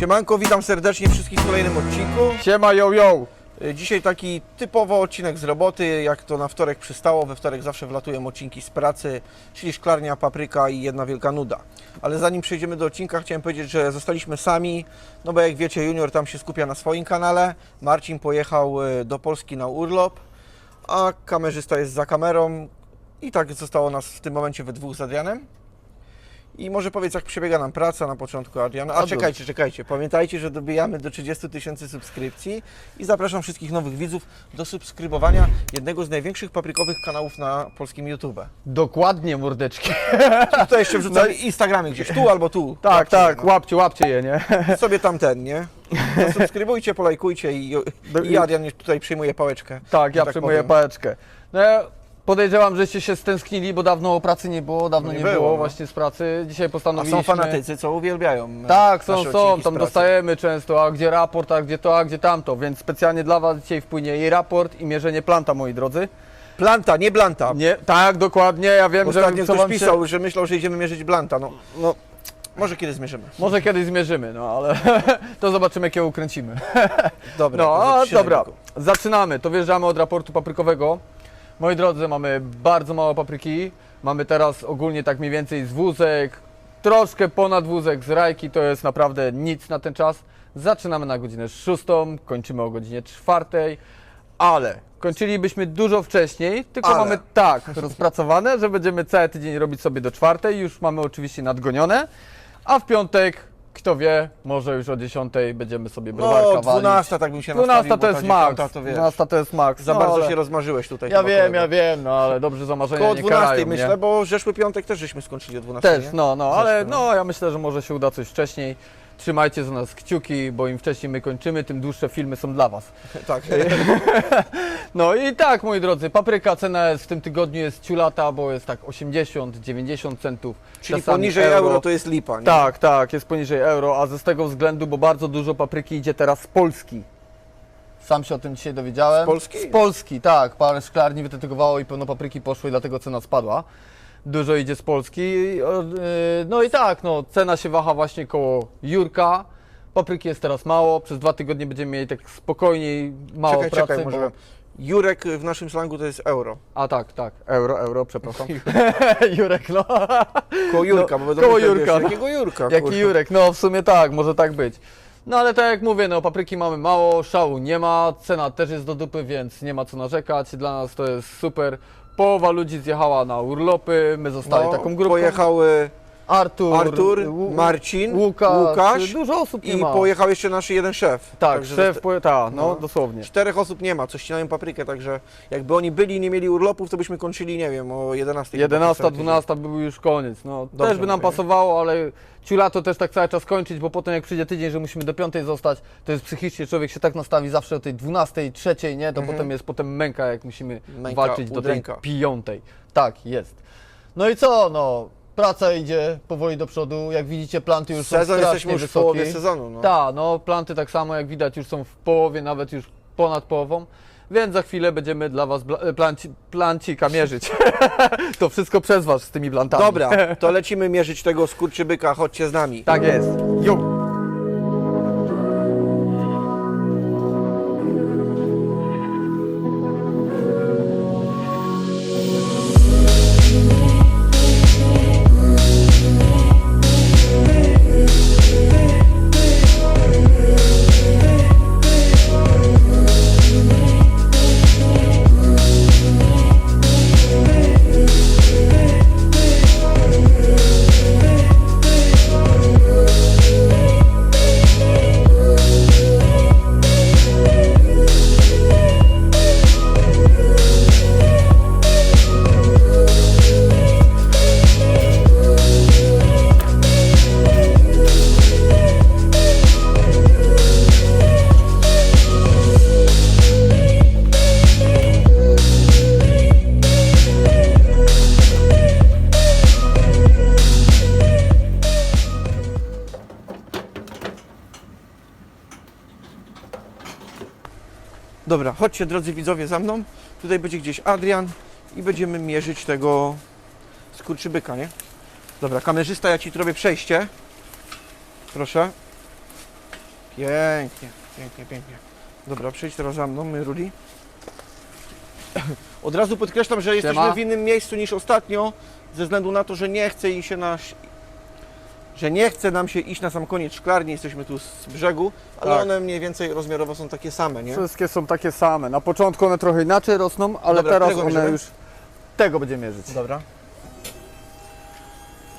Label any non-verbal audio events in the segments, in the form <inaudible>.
Siemanko, witam serdecznie wszystkich w kolejnym odcinku. Siema, yo, yo! Y, Dzisiaj taki typowo odcinek z roboty, jak to na wtorek przystało. We wtorek zawsze wlatują odcinki z pracy, czyli szklarnia, papryka i jedna wielka nuda. Ale zanim przejdziemy do odcinka, chciałem powiedzieć, że zostaliśmy sami, no bo jak wiecie, Junior tam się skupia na swoim kanale, Marcin pojechał y, do Polski na urlop, a kamerzysta jest za kamerą i tak zostało nas w tym momencie we dwóch z Adrianem. I może powiedz, jak przebiega nam praca na początku, Adrian. A czekajcie, czekajcie. Pamiętajcie, że dobijamy do 30 tysięcy subskrypcji i zapraszam wszystkich nowych widzów do subskrybowania jednego z największych paprykowych kanałów na polskim YouTube. Dokładnie, mordeczki. <laughs> Tutaj jeszcze wrzucamy Instagramy gdzieś, tu albo tu. Tak, Łapcie, tak, no. łapcie, łapcie je, nie? <laughs> Sobie tamten, nie? Subskrybujcie, polajkujcie i, i Adrian tutaj przyjmuje pałeczkę. Tak, ja tak przyjmuję powiem. pałeczkę. No podejrzewam, żeście się stęsknili, bo dawno pracy nie było, dawno No nie nie, było, było, no. właśnie z pracy. Dzisiaj A postanowiliśmy... są fanatycy, co uwielbiają. e, Tak, są, nasze są, odcinki z tam pracy. dostajemy często, a gdzie raport, a gdzie to, a gdzie tamto, więc specjalnie dla Was dzisiaj wpłynie i raport, i mierzenie planta, moi drodzy. Planta, nie blanta. Nie, tak, dokładnie, ja wiem, Ostatnio że co ktoś wam pisał, że myślał, że idziemy mierzyć blanta. No, no może kiedy zmierzymy. Może kiedyś zmierzymy, no ale <laughs> to zobaczymy, jakie ukręcimy. Dobra, No, a, zaczynaj, dobra, Miku. zaczynamy. To wjeżdżamy od raportu paprykowego. Moi drodzy, mamy bardzo mało papryki. Mamy teraz ogólnie tak mniej więcej z wózek, troszkę ponad wózek z rajki, to jest naprawdę nic na ten czas. Zaczynamy na godzinę 6, kończymy o godzinie 4, ale kończylibyśmy dużo wcześniej, tylko Ale. mamy tak rozpracowane, że będziemy cały tydzień robić sobie do 4, już mamy oczywiście nadgonione, a w piątek, kto wie, może już o 10 będziemy sobie browarka No, walić. 12 tak bym się 12 nastawił, to bo jest ta max. To wiesz, 12 to jest max. za no, bardzo ale się rozmarzyłeś tutaj. Ja chyba, wiem, kolego. ja wiem, no ale dobrze zamarzenia Koło nie 12 karają, myślę, nie? bo zeszły piątek też żeśmy skończyli o 12. Też, nie? no, no, ale Zeszły, no ja myślę, że może się uda coś wcześniej. Trzymajcie za nas kciuki, bo im wcześniej my kończymy, tym dłuższe filmy są dla Was. <laughs> Tak. <laughs> No i tak, moi drodzy, papryka cena jest w tym tygodniu jest ciulata, bo jest tak 80-90 centów. Czyli czasami poniżej euro. to jest lipa, nie? Tak, tak, jest poniżej euro, a ze z tego względu, bo bardzo dużo papryki idzie teraz z Polski. Sam się o tym dzisiaj dowiedziałem. Z Polski? Z Polski, tak. Parę szklarni wydetekowało i pełno papryki poszły, dlatego cena spadła. Dużo idzie z Polski. Yy, No i tak, no, cena się waha właśnie koło Jurka. Papryki jest teraz mało, przez dwa tygodnie będziemy mieli tak spokojniej, mało Czekaj, pracy. czekaj, bo- może... Jurek w naszym slangu to jest euro. A tak, tak, euro, euro, przepraszam. <laughs> Jurek, no. Koło Jurka, bo będą koło Jurka, wiesz, no. Jakiego Jurka? Jaki kurwa. Jurek, no w sumie tak, może tak być. No ale tak jak mówię, no papryki mamy mało, szału nie ma, cena też jest do dupy, więc nie ma co narzekać. Dla nas to jest super. Połowa ludzi zjechała na urlopy, my zostali No, taką grupą. Pojechał Artur, Artur, Marcin, Łukasz, Łukasz dużo osób nie i ma. pojechał jeszcze nasz jeden szef. Tak, Także szef, poje... ta, no, No. dosłownie. Czterech osób nie ma, co ścinają paprykę, także jakby oni byli i nie mieli urlopów, to byśmy kończyli, nie wiem, o 11. chyba 11, ten tydzień. 12 był już koniec. No, Dobrze też by nam pasowało, ale ciula to też tak cały czas kończyć, bo potem jak przyjdzie tydzień, że musimy do 5 zostać, to jest psychicznie człowiek się tak nastawi zawsze o tej 12, 3, nie? To Mhm. potem jest potem męka, jak musimy Męka, walczyć do udręka. tej piątej. Tak, jest. No i co, no, praca idzie powoli do przodu, jak widzicie planty już Sezon są strasznie jesteśmy już w wysokie. połowie sezonu. No. Tak, no planty tak samo jak widać już są w połowie, nawet już ponad połową. Więc za chwilę będziemy dla Was bla- planci, plancika mierzyć. <laughs> to wszystko przez Was z tymi plantami. Dobra, <laughs> to lecimy mierzyć tego skurczybyka, chodźcie z nami. Tak jest. Dobra, chodźcie drodzy widzowie za mną. Tutaj będzie gdzieś Adrian i będziemy mierzyć tego skurczybyka, nie? Dobra, kamerzysta, ja Ci robię przejście. Proszę. Pięknie, pięknie, pięknie. Dobra, przejdź teraz za mną, my Rudi. Od razu podkreślam, że jesteśmy w innym miejscu niż ostatnio, ze względu na to, że nie chce im się nasz... że nie chce nam się iść na sam koniec szklarni, jesteśmy tu z brzegu, ale Tak. one mniej więcej rozmiarowo są takie same, nie? Wszystkie są takie same. Na początku one trochę inaczej rosną, ale Dobra, teraz którego one już tego będzie mierzyć. Dobra.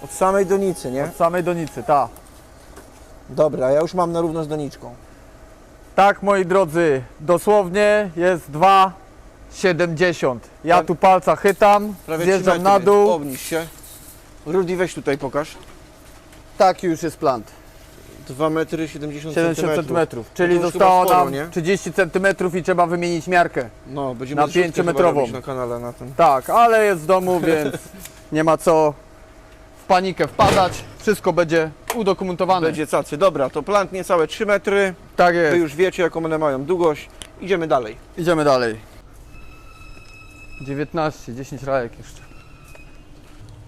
Od samej donicy, nie? Od samej donicy, tak. Dobra, ja już mam na równo z doniczką. Tak, moi drodzy, dosłownie jest 2,70. Ja Tak. tu palca chytam, Prawie zjeżdżam na dół. Obniż się. Rudy, weź tutaj pokaż. Taki już jest plant. 2 metry 70 70 centymetrów. cm. Czyli to już zostało chyba sporo, nam nie? 30 cm i trzeba wymienić miarkę. No, będziemy Na zrzutkę pięciometrową. chyba robić na kanale na tym. Tak, ale jest w domu, <laughs> więc nie ma co w panikę wpadać. Wszystko będzie udokumentowane. Będzie cacy. Dobra, to plant niecałe 3 metry. Tak Wy jest. już wiecie, jaką one mają długość. Idziemy dalej. Idziemy dalej. 19, 10 rajek jeszcze.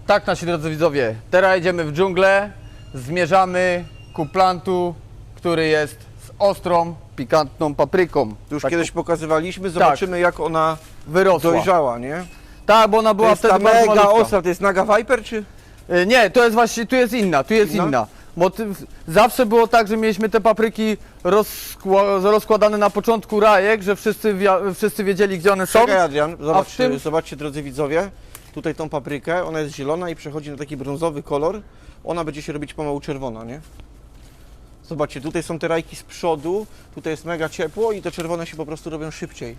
Tak, nasi drodzy widzowie, teraz idziemy w dżunglę, zmierzamy ku plantu, który jest z ostrą, pikantną papryką. Już Tak kiedyś pokazywaliśmy, zobaczymy jak ona wyrosła. dojrzała, nie? Tak, bo ona To była jest ta wtedy bardzo mega malutka. ostra, to jest Naga Viper, czy? Y, Nie, to jest właśnie, tu jest inna, tu jest Inna? inna. Bo ty, zawsze było tak, że mieliśmy te papryki rozkła, rozkładane na początku rajek, że wszyscy, wia- wszyscy wiedzieli, gdzie one są. Czekaj Adrian, zobacz, w tym- zobaczcie drodzy widzowie, tutaj tą paprykę, ona jest zielona i przechodzi na taki brązowy kolor, ona będzie się robić pomału czerwona, nie? Zobaczcie, tutaj są te rajki z przodu, tutaj jest mega ciepło i te czerwone się po prostu robią szybciej.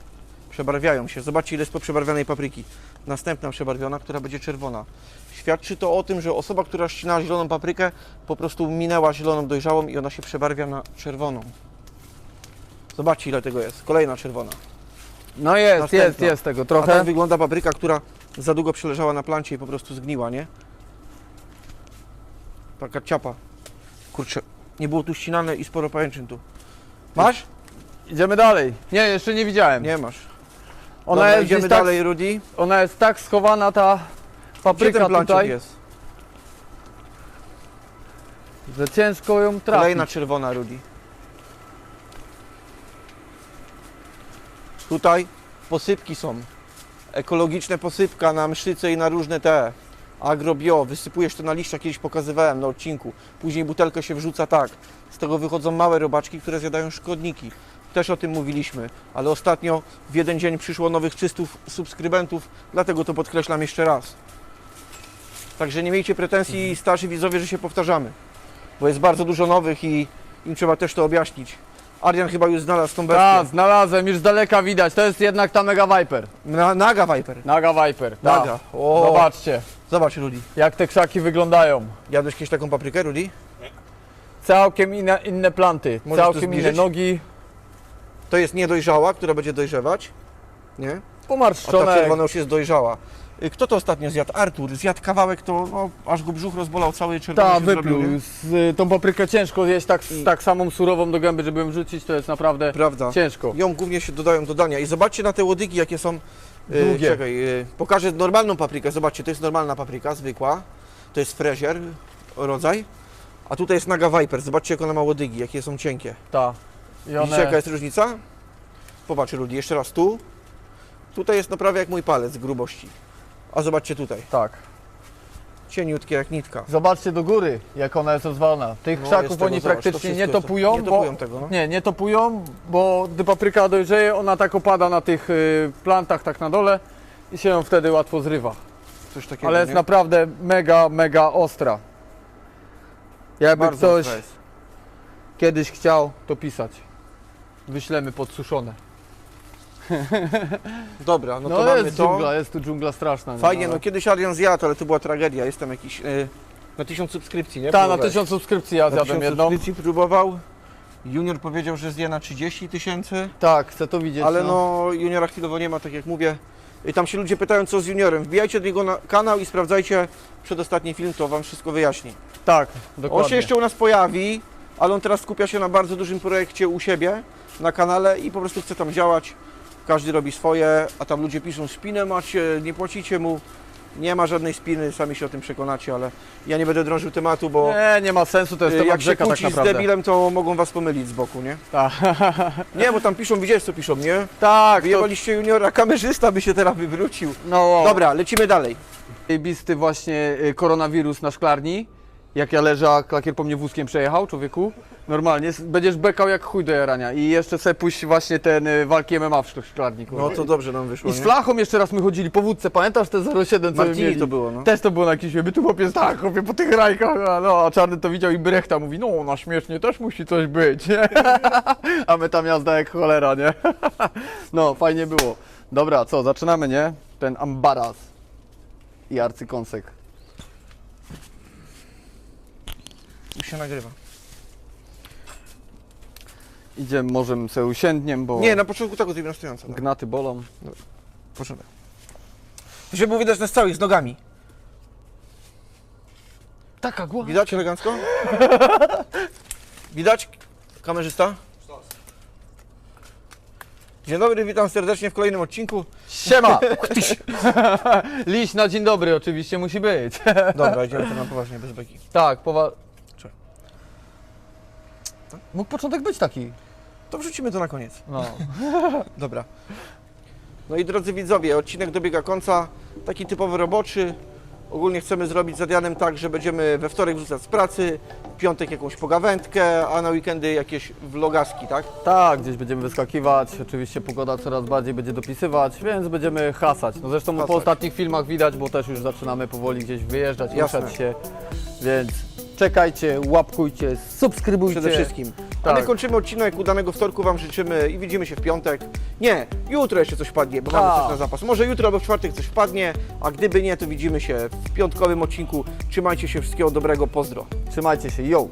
Przebarwiają się. Zobaczcie ile jest poprzebarwianej papryki. Następna przebarwiona, która będzie czerwona. Świadczy to o tym, że osoba, która ścinała zieloną paprykę, po prostu minęła zieloną dojrzałą i ona się przebarwia na czerwoną. Zobaczcie ile tego jest. Kolejna czerwona. No jest, jest, Następna. jest tego A trochę. tak wygląda papryka, która za długo przeleżała na plancie i po prostu zgniła, nie? Taka ciapa. Kurczę, nie było tu ścinane i sporo pajęczyn tu. Masz? Idziemy dalej. Nie, jeszcze nie widziałem. Nie masz. Ona, Dobra, jest idziemy gdzieś tak, dalej, Rudy. ona jest tak schowana ta Gdzie papryka ten plancik tutaj, jest? że ciężko ją trafić. Kolejna czerwona, Rudy. Tutaj posypki są. Ekologiczne posypka na mszyce i na różne te. Agrobio, wysypujesz to na liścia, kiedyś pokazywałem na odcinku. Później butelkę się wrzuca tak. Z tego wychodzą małe robaczki, które zjadają szkodniki. Też o tym mówiliśmy, ale ostatnio w jeden dzień przyszło nowych 300 subskrybentów, dlatego to podkreślam jeszcze raz. Także nie miejcie pretensji starsi widzowie, że się powtarzamy, bo jest bardzo dużo nowych i im trzeba też to objaśnić. Arian chyba już znalazł tą Tak, bestię. znalazłem, już z daleka widać. To jest jednak ta Mega Viper. Na, naga Viper. Naga Viper. Naga. Tak. O, Zobaczcie, Zobacz Rudy. jak te krzaki wyglądają. Jadłeś kiedyś taką paprykę, Rudy? Całkiem inne, inne planty, Możesz to całkiem inne zbliżyć? nogi, To jest niedojrzała, która będzie dojrzewać. Nie? A ta pomarszczone. czerwona już jest dojrzała. Y, Kto to ostatnio zjadł? Artur. Zjadł kawałek, to no, aż go brzuch rozbolał, cały czerwony Ta, się zrobił, wypluł. Z, y, tą paprykę ciężko zjeść tak, I- tak samą surową do gęby, żeby ją wrzucić, to jest naprawdę Prawda. ciężko. Ją głównie się dodają do dania. I zobaczcie na te łodygi, jakie są. Y, Długie. Czekaj, y, pokażę normalną paprykę. Zobaczcie, to jest normalna papryka, zwykła. To jest frezier, rodzaj. A tutaj jest Naga Viper. Zobaczcie, jak ona ma łodygi, jakie są cienkie. Ta. I Widzicie, one... jaka jest różnica? Popatrz, Rudy, jeszcze raz tu. Tutaj jest no prawie jak mój palec grubości. A zobaczcie tutaj, Tak. Cieniutkie jak nitka. Zobaczcie do góry, jak ona jest rozwalona. Tych No, krzaków jest tego, oni zobacz, praktycznie to nie wszystko jest- topują, Nie bo... topują tego, no. Nie, nie topują, bo gdy papryka dojrzeje, ona tak opada na tych y, plantach, tak na dole i się ją wtedy łatwo zrywa. Coś takiego, Ale jest nie? naprawdę mega, mega ostra. Jakby Bardzo ktoś ostra jest. kiedyś chciał, to pisać. Wyślemy podsuszone. <laughs> Dobra, no, No, to mamy jest to. dżungla, jest tu dżungla straszna. nie? Fajnie, Ale- no kiedyś Adrian zjadł, ale to była tragedia. Jestem jakiś y, na tysiąc subskrypcji, nie? Ta, na Próbowałeś? tysiąc subskrypcji ja Na zjadłem tysiąc jedną. subskrypcji próbował. Junior powiedział, że zje na 30 tysięcy, Tak, chcę to widzieć. ale no juniora chwilowo nie ma, tak jak mówię. I tam się ludzie pytają, co z juniorem. Wbijajcie do niego na kanał i sprawdzajcie przedostatni film, to wam wszystko wyjaśni. Tak, On dokładnie. się jeszcze u nas pojawi, ale on teraz skupia się na bardzo dużym projekcie u siebie na kanale i po prostu chce tam działać. Każdy robi swoje, a tam ludzie piszą, spinę macie, nie płacicie mu. Nie ma żadnej spiny, sami się o tym przekonacie, ale ja nie będę drążył tematu, bo Nie, nie ma sensu, to jest y, temat jak się rzeka tak z naprawdę. debilem, to mogą was pomylić z boku, nie? Tak, <laughs> Nie, bo tam piszą, widziałeś co piszą, nie? tak to, Wyjebaliście juniora, kamerzysta by się teraz wywrócił. no, Dobra, lecimy dalej. Zajebisty właśnie y, koronawirus na szklarni. Jak ja leżę, a klakier po mnie wózkiem przejechał, człowieku. Normalnie, s- będziesz bekał jak chuj do jarania. I jeszcze sobie puść właśnie ten y, walki MMA w szk- szklarni. kurwa. No to dobrze nam wyszło, I z nie? flachą jeszcze raz my chodzili po wódce, pamiętasz te 07 co my Martini mieli? to było, no. Też to było na jakimś, my tu chłopiec tak, chłopie po tych rajkach, a, no, a Czarny to widział i Brechta mówi, no na śmiesznie też musi coś być, nie? <laughs> A my tam jazda jak cholera, nie? <laughs> No, fajnie było. Dobra, co, zaczynamy, nie? Ten ambaras i arcykąsek. Już się nagrywa. Idziemy, może sobie usiędniem, bo Nie, na początku tak zrobimy na stojąco. No. gnaty bolą. Początek. Żeby było widać nas całych z nogami. Taka głowa. Widać elegancko? <laughs> Widać? Kamerzysta? Dzień dobry, witam serdecznie w kolejnym odcinku. Siema! <laughs> <laughs> Liść na dzień dobry oczywiście musi być. Dobra, idziemy to na poważnie, bez beki. tak, powa... Czy? Mógł początek być taki. To wrzucimy to na koniec. No. <laughs> Dobra. No i drodzy widzowie, odcinek dobiega końca. Taki typowy roboczy. Ogólnie chcemy zrobić z Adrianem tak, że będziemy we wtorek wrzucać z pracy, w piątek jakąś pogawędkę, a na weekendy jakieś vlogaski, tak? Tak, gdzieś będziemy wyskakiwać. Oczywiście pogoda coraz bardziej będzie dopisywać, więc będziemy hasać. No zresztą Hasać. po ostatnich filmach widać, bo też już zaczynamy powoli gdzieś wyjeżdżać, Jasne. ruszać się. Więc czekajcie, łapkujcie, subskrybujcie. Przede wszystkim. A Tak. my kończymy odcinek, udanego wtorku Wam życzymy i widzimy się w piątek. Nie, jutro jeszcze coś wpadnie, bo mamy Tak. coś na zapas. Może jutro albo w czwartek coś wpadnie, a gdyby nie, to widzimy się w piątkowym odcinku. Trzymajcie się, wszystkiego dobrego, pozdro. Trzymajcie się, yo!